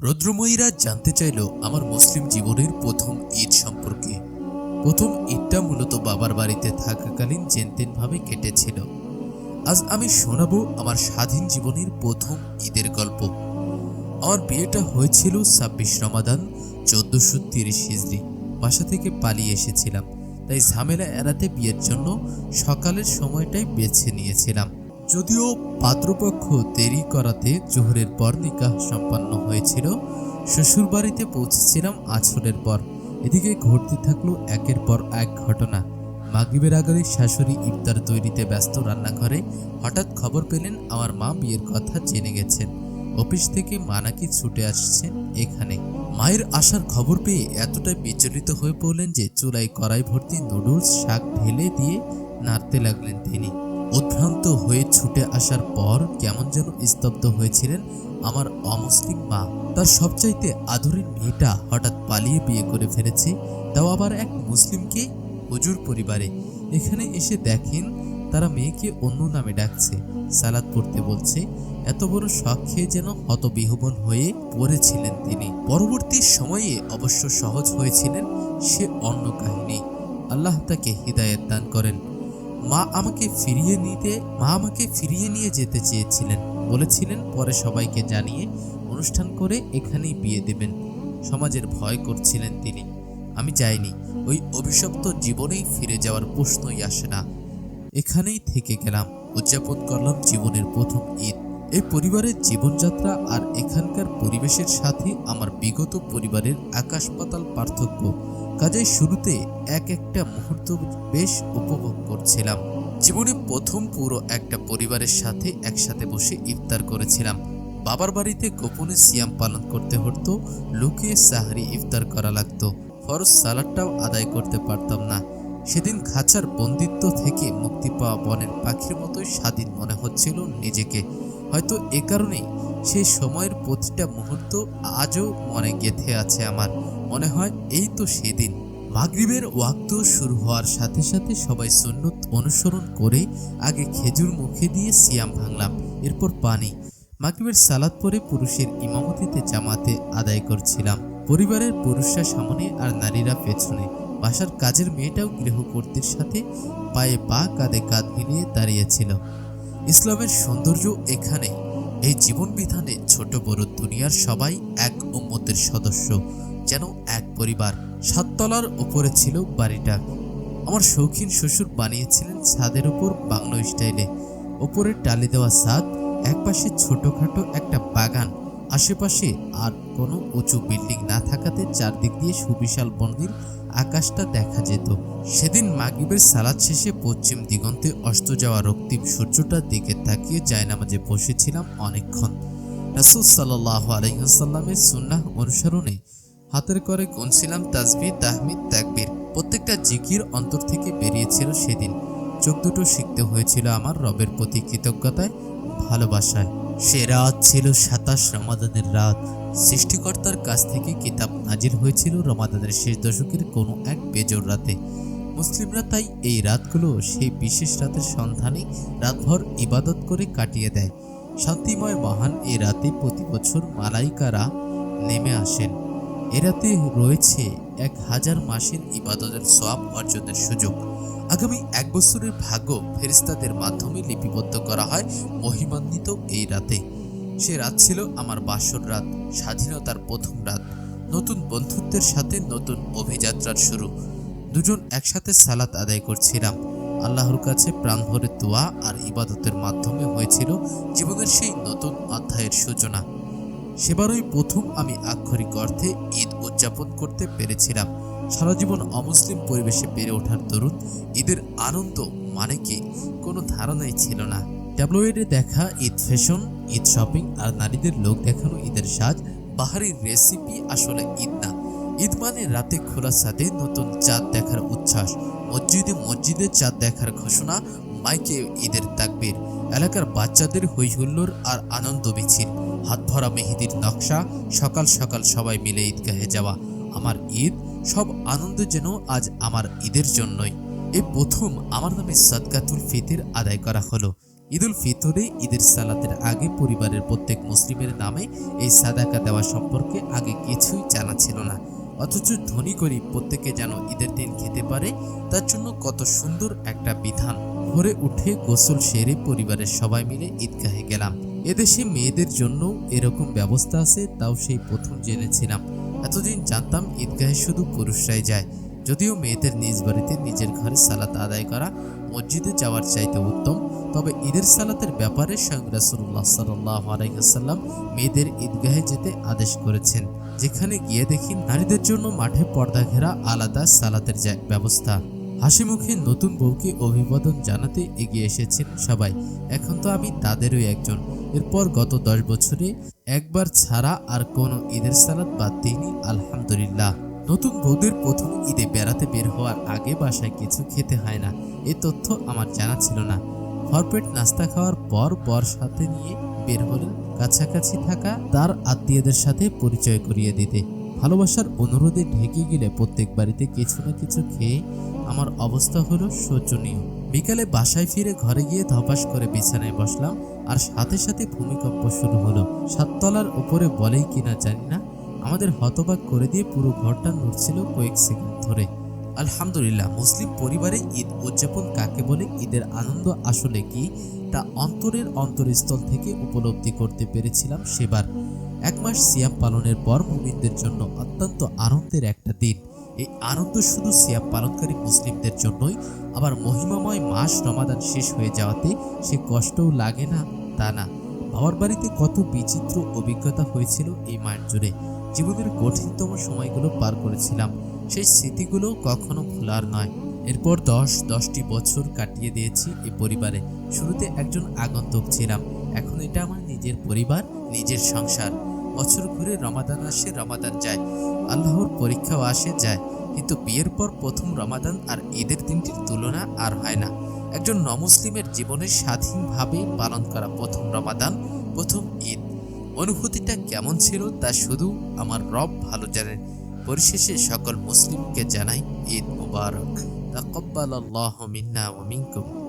রুদ্রময়ীরা জানতে চাইল আমার মুসলিম জীবনের প্রথম ঈদ সম্পর্কে। প্রথম ঈদটা মূলত বাবার বাড়িতে থাকাকালীন জেনতেনভাবে কেটেছিল। আজ আমি শোনাবো আমার স্বাধীন জীবনের প্রথম ঈদের গল্প। আমার বিয়েটা হয়েছিল ছাব্বিশ রমাদান চোদ্দশো তিরিশ হিজড়ি। বাসা থেকে পালিয়ে এসেছিলাম, তাই ঝামেলা এড়াতে বিয়ের জন্য সকালের সময়টাই বেছে নিয়েছিলাম। যদিও পাত্রপক্ষ দেরি করাতে জোহরের পর নিকাহ সম্পন্ন হয়েছিল, শ্বশুরবাড়িতে পৌঁছেছিলাম আছরের পর। এদিকে ঘটতে থাকল একের পর এক ঘটনা। মাগরিবের আগে শাশুড়ি ইফতার তৈরিতে ব্যস্ত রান্নাঘরে হঠাৎ খবর পেলেন আমার মা বিয়ের কথা জেনে গেছেন। অফিস থেকে মা নাকি ছুটে আসছেন এখানে। মায়ের আসার খবর পেয়ে এতটাই বিচলিত হয়ে পড়লেন যে চুলায় কড়াই ভর্তি নুডলস, শাক ঢেলে দিয়ে নাড়তে লাগলেন তিনি। উদ্ভ্রান্ত হয়ে ছুটে আসার পর কেমন যেন স্তব্ধ হয়েছিলেন আমার অমুসলিম মা। তার সবচাইতে আদরের মেয়েটা হঠাৎ পালিয়ে বিয়ে করে ফেলেছে, তাও আবার এক মুসলিমকে হুজুর পরিবারে। এখানে এসে দেখেন তারা মেয়েকে অন্য নামে ডাকছে। সালাদ পড়তে বলছে, এত বড় শখ খেয়ে যেন হতবিহবল হয়ে পড়েছিলেন তিনি। পরবর্তী সময়ে অবশ্য সহজ হয়েছিলেন সে অন্য কাহিনী। আল্লাহ তাকে হৃদায়ত দান করেন। মা আমাকে ফিরিয়ে নিতে, মা আমাকে ফিরিয়ে নিয়ে যেতে চেয়েছিলেন। বলেছিলেন, পরে সবাইকে জানিয়ে অনুষ্ঠান করে এখানেই বিয়ে দেবেন। সমাজের ভয় করছিলেন তিনি। আমি যাইনি। ওই অভিশপ্ত জীবনেই ফিরে যাওয়ার প্রশ্নই আসে না। এখানেই থেকে গেলাম। উদযাপন করলাম জীবনের প্রথম ঈদ। এই পরিবারের জীবনযাত্রা আর এখানকার পরিবেশের সাথে আমার বিগত পরিবারের আকাশ পাতাল পার্থক্য কাজেই শুরুতে এক একটা মুহূর্ত বেশ উপভোগ করছিলাম। জীবনে প্রথম পুরো একটা পরিবারের সাথে একসাথে বসে ইফতার করেছিলাম। বাবার বাড়িতে গোপনে সিয়াম পালন করতে হতো লুকিয়ে সাহারি ইফতার করা লাগতো। ফরজ সালাদটাও আদায় করতে পারতাম না। সেদিন খাঁচার বন্দিত্ব থেকে মুক্তি পাওয়া বনের পাখির মতোই স্বাধীন মনে হচ্ছিল নিজেকে। হয়তো এ কারণেই সেই সময়ের প্রতিটা মুহূর্ত আজও মনে গেথে আছে আমার। মনে হয় এই তো সেদিন। মাগরিবের ওয়াক্ত শুরু হওয়ার সাথে সাথে সবাই সুন্নত অনুসরণ করে আগে খেজুর মুখে দিয়ে সিয়াম ভাঙলাম, এরপর পানি। মাগরিবের সালাদ পরে পুরুষের ইমামতিতে জামাতে আদায় করছিলাম। পরিবারের পুরুষরা সামনে আর নারীরা পেছনে। বাসার কাজের মেয়েটাও গৃহকর্তীর সাথে পায়ে পা কাঁধে কাঁধ মিলিয়ে দাঁড়িয়েছিল। ইসলামের সৌন্দর্য এখানে এই জীবন বিধানে ছোট বড় দুনিয়ার সবাই এক উম্মতের সদস্য। যেন এক পরিবার সাততলার উপরে ছিল বাড়িটা। আমার শৌখিন শ্বশুর বানিয়েছিলেন ছাদের উপর বাংলো স্টাইলে। ওপরে টালি দেওয়া ছাদ, একপাশে ছোটখাটো একটা বাগান, আশেপাশে আর কোনো উঁচু বিল্ডিং না থাকাতে চারদিক দিয়ে সুবিশাল বন্দির আকাশটা দেখা যেত। সেদিন মাগরিবের সালাদ শেষে পশ্চিম দিগন্তে অস্ত যাওয়া রক্তিম সূর্যটার দিকে তাকিয়ে জায়নামাজে বসেছিলাম অনেকক্ষণ। রাসুল সাল্লাহ আলহিহাসাল্লামের সুন্নাহ অনুসরণে হাতের করে গুনছিলাম তাজবি তাহমিদ, তাকবির। প্রত্যেকটা জিকির অন্তর থেকে বেরিয়েছিল সেদিন। চোখ দুটো শিখতে হয়েছিল আমার রবের প্রতি কৃতজ্ঞতায়, ভালোবাসায়। সে রাত ছিল সাতাশ রমাদানের রাত। সৃষ্টিকর্তার কাছ থেকে কিতাব নাজির হয়েছিল রমাদানের শেষ দশকের কোনো এক বেজোর রাতে। মুসলিমরা তাই এই রাতগুলো সেই বিশেষ রাতের সন্ধানে রাতভর ইবাদত করে কাটিয়ে দেয়। শান্তিময় মহান এ রাতে প্রতি বছর মালাইকারা নেমে আসেন। এ রাতে রয়েছে এক হাজার মাসের ইবাদতের সব অর্জনের সুযোগ। আগামী এক বছরের ভাগ্য ফেরিস্তাদের মাধ্যমে লিপিবদ্ধ করা হয় মহিমান্বিত এই রাতে। সে রাত ছিল আমার বাসর রাত, স্বাধীনতার প্রথম রাত। নতুন বন্ধুত্বের সাথে নতুন অভিযাত্রার শুরু। দুজন একসাথে সালাত আদায় করছিলাম। আল্লাহর কাছে প্রাণ ভরে দোয়া আর ইবাদতের মাধ্যমে হয়েছিল জীবনের সেই নতুন অধ্যায়ের সূচনা। সেবারই প্রথম আমি আক্ষরিক অর্থে ঈদ উদযাপন করতে পেরেছিলাম। সারা জীবন অমুসলিম পরিবেশে বেড়ে ওঠার দরুন ঈদের আনন্দ মানে কি কোনো ধারণাই ছিল না। ট্যাবলয়েডে দেখা ঈদ ফ্যাশন, ঈদ শপিং আর নারীদের লোক দেখানো ঈদের সাজ বাহারি রেসিপি আসলে ঈদ না। ঈদ মানে রাতে খোলা সাথে নতুন চাঁদ দেখার উচ্ছ্বাস, মসজিদে মসজিদে চাঁদ দেখার ঘোষণা, মাইকে ঈদের তাকবীর, এলাকার বাচ্চাদের হৈহুল্লোর আর আনন্দ মিছিল। হাত ভরা মেহেদির নকশা, সকাল সকাল সবাই মিলে ঈদগাহে যাওয়া। আমার ঈদ, সব আনন্দ যেন আজ আমার ঈদের জন্যই। এই প্রথম আমার নামে সদকাতুল ফিতির আদায় করা হলো। ঈদুল ফিতরে ঈদের সালাতের আগে পরিবারের প্রত্যেক মুসলিমের নামে এই সাদাকা দেওয়া সম্পর্কে আগে কিছুই জানা ছিল না। অথচ ধনী গরিব প্রত্যেকে যেন ঈদের দিন খেতে পারে, তার জন্য কত সুন্দর একটা বিধান। ভোরে উঠে গোসল সেরে পরিবারের সবাই মিলে ঈদগাহে গেলাম। এদেশে মেয়েদের জন্য এরকম ব্যবস্থা আছে, তাও সেই প্রথম জেনেছিলাম। এতদিন জানতাম ঈদগাহে শুধু পুরুষরাই যায়। যদিও মেয়েদের নিজ বাড়িতে নিজের ঘরে সালাত আদায় করা মসজিদে যাওয়ার চাইতে উত্তম, তবে ঈদের সালাতের ব্যাপারে স্বয়ং রাসুল্লাহ সাল্লাহ আলাইসাল্লাম মেয়েদের ঈদগাহে যেতে আদেশ করেছেন, যেখানে গিয়ে দেখি নারীদের জন্য মাঠে পর্দা ঘেরা আলাদা সালাতের ব্যবস্থা। হাসি মুখে নতুন বউকে অভিবাদন জানাতে এগিয়ে এসেছেন সবাই, এখন তো আমি তাদেরই একজন। এরপর গত দশ বছরে একবার ছাড়া আর কোনো ঈদের সালাদ বাদ দিইনি, আলহামদুলিল্লাহ। নতুন বৌদের প্রথম ঈদে বেড়াতে বের হওয়ার আগে বাসায় কিছু খেতে হয় না, এ তথ্য আমার জানা ছিল না। ভরপেট নাস্তা খাওয়ার পর বর সাথে নিয়ে বের হলেন, কাছাকাছি থাকা তার আত্মীয়দের সাথে পরিচয় করিয়ে দিতে। ভালোবাসার অনুরোধে ঢেকে গেলে প্রত্যেক বাড়িতে কিছু না কিছু খেয়ে আমার অবস্থা হলো শোচনীয়। বিকালে বাসায় ফিরে ঘরে গিয়ে ধপাস করে বিছানায় বসলাম আর সাথে সাথে ভূমিকম্প শুরু হলো। সাততলার উপরে বলেই কিনা জানি না, আমাদের হতবাক করে দিয়ে পুরো ঘরটা নড়ছিল কয়েক সেকেন্ড ধরে। আলহামদুলিল্লাহ, মুসলিম পরিবারে ঈদ উদযাপন কাকে বলে, ঈদের আনন্দ আসলে কি, তা অন্তরের অন্তরস্থল থেকে উপলব্ধি করতে পেরেছিলাম সেবার। এক মাস সিয়াম পালনের পর মুমিনদের জন্য অত্যন্ত আনন্দের একটা দিন। এই আনন্দ শুধু সিয়াম পালনকারী মুসলিমদের জন্যই, আবার মহিমাময় মাস রমাদান শেষ হয়ে যাওয়াতে সে কষ্টও লাগে না, তা না। বাবার বাড়িতে কত বিচিত্র অভিজ্ঞতা হয়েছিল এই মাস জুড়ে জীবনের কঠিনতম সময়গুলো পার করেছিলাম। সেই স্মৃতিগুলো কখনো ভোলার নয়। এরপর দশ, দশটি বছর কাটিয়ে দিয়েছি এই পরিবারে। শুরুতে একজন আগন্তুক ছিলাম। এখন এটা আমার নিজের পরিবার, নিজের সংসার। বছর ঘুরে রমাদান আসে, রমাদান যায়। আল্লাহর পরীক্ষাও আসে, যায়। কিন্তু বিয়ের পর প্রথম রমাদান আর ঈদের দিনটির তুলনা আর হয় না। একজন নমুসলিমের জীবনে স্বাধীনভাবে পালন করা প্রথম রমাদান, প্রথম ঈদ। অনুভূতিটা কেমন ছিল তা শুধু আমার রব ভালো জানেন। পরিশেষে সকল মুসলিমকে জানাই ঈদ মুবারক। تقبل الله منا ومنكم.